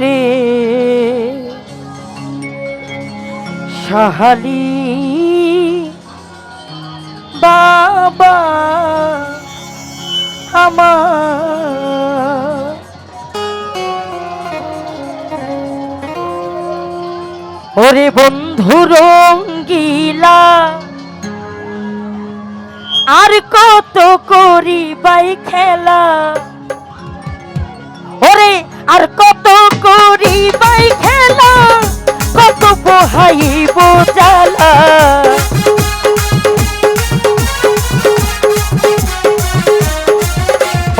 রে সাহালি বাবা আমার। ওরে বন্ধু রঙ্গিলা, আর কত করি বাই খেলা। ওরে আর কত বাই খেলা, কত বহাইব জ্বালা।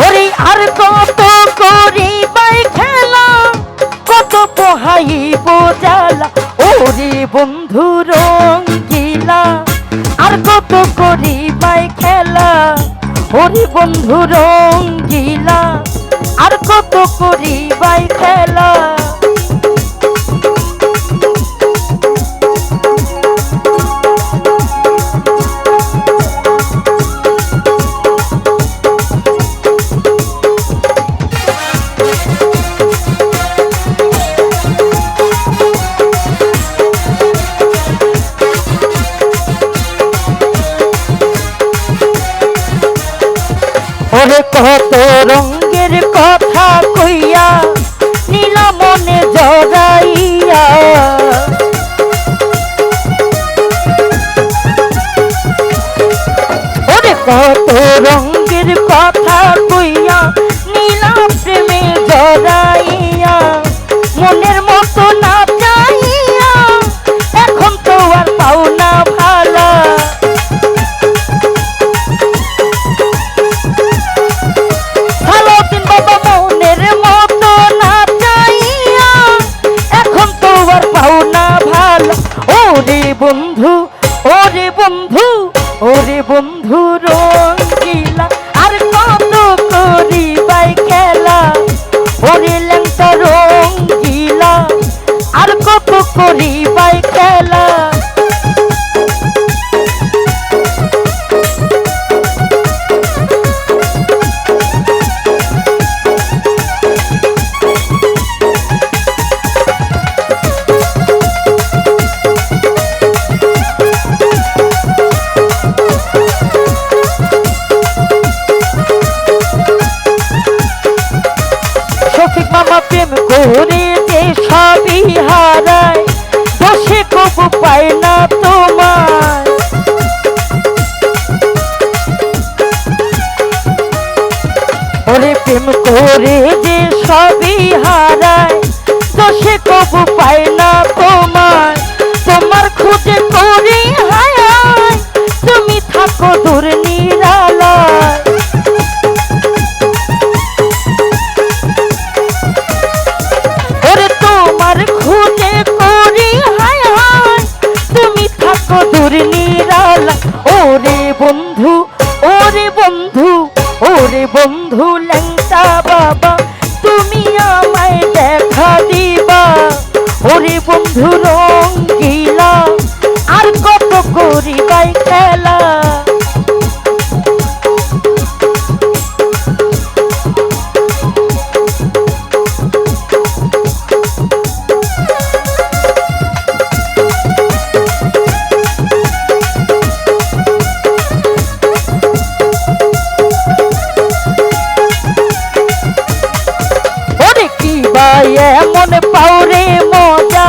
ওরে আর কত করি বাই খেলা, কত বহাইব জ্বালা। ওরে বন্ধু রঙ্গিলা, আর কত করি বাই খেলা। ওরে বন্ধু রঙ্গিলা, আর কত করি বাই খেলা। কত রঙ্গের কথা কইয়া নীলা মনে জড়াইয়া। ওরে কত রঙ্গের কথা বন্ধু, ওরে বন্ধু ওরে বন্ধু রঙ্গিলা, আর কত করি বাই খেলা। ওরে ল্যাংটা রঙ্গিলা, আর কত করি প্রেম করে যে সবই হারায় বসে কবু পায় না তোমার ওরে প্রেম করে যে সবই হারায় দোষে কবু পায় না ওরে বন্ধু ওরে বন্ধু ল্যাংটা ভাই এমন পাওরে মজা,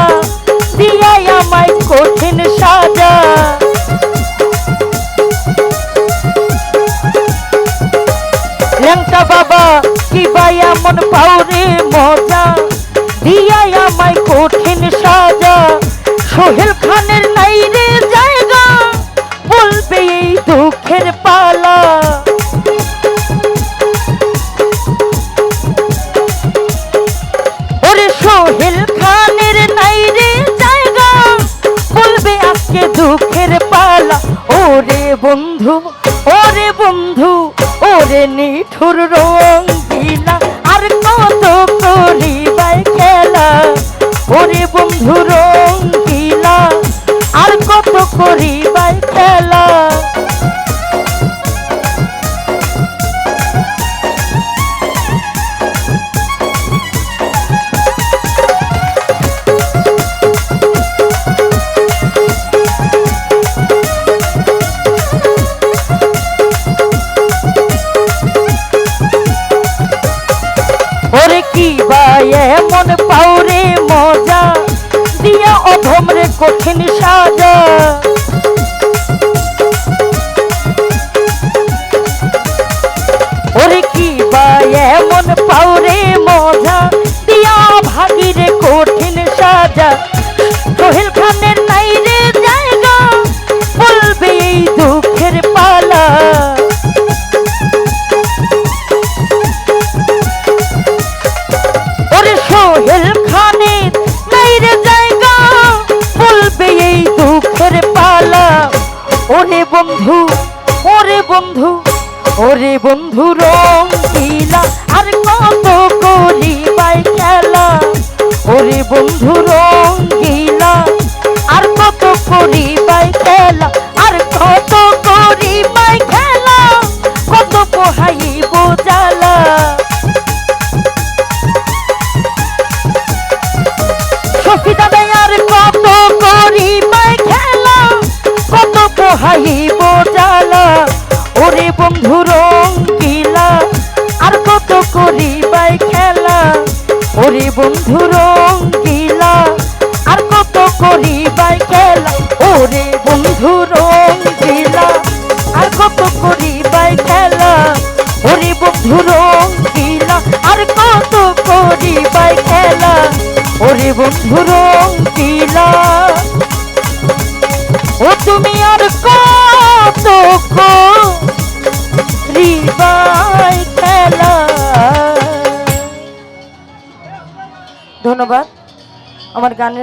দিয়াই আমায় কঠিন সাজা। ল্যাংটা বাবা, কি ভাই এমন পাওরে মজা, দিয়াই আমায় কঠিন সাজা। সোহেল খানের নাই জায়গা, বলবে এই দুঃখের পালা। বন্ধু ওরে বন্ধু ওরে নিঠুর রঙ্গিলা আর কত এমন পাউরে মজা। দিয়া অধমরে কঠিন সাজা। ওরে কি বা এমন পাউরে মজা। দিয়া ভাগিরে কঠিন সাজা। ওরে বন্ধু, রং দিলা আর কত করি বাই খেলা। ওরে বন্ধু, রং গিলা আর কত করি বাই খেলা। ওরে বন্ধু রঙ্গিলা, আর কত করি বাই খেলা? ওরে বন্ধু রঙ্গিলা, আর কত করি বাই খেলা? ওরে বন্ধু রঙ্গিলা, আর কত করি বাই খেলা? ওরে বন্ধু রঙ্গিলা, আর কত করি বাই খেলা? ওরে বন্ধু রঙ্গিলা। ও তুমি আর কত রিবাই ধন্যবাদ। আমার গানের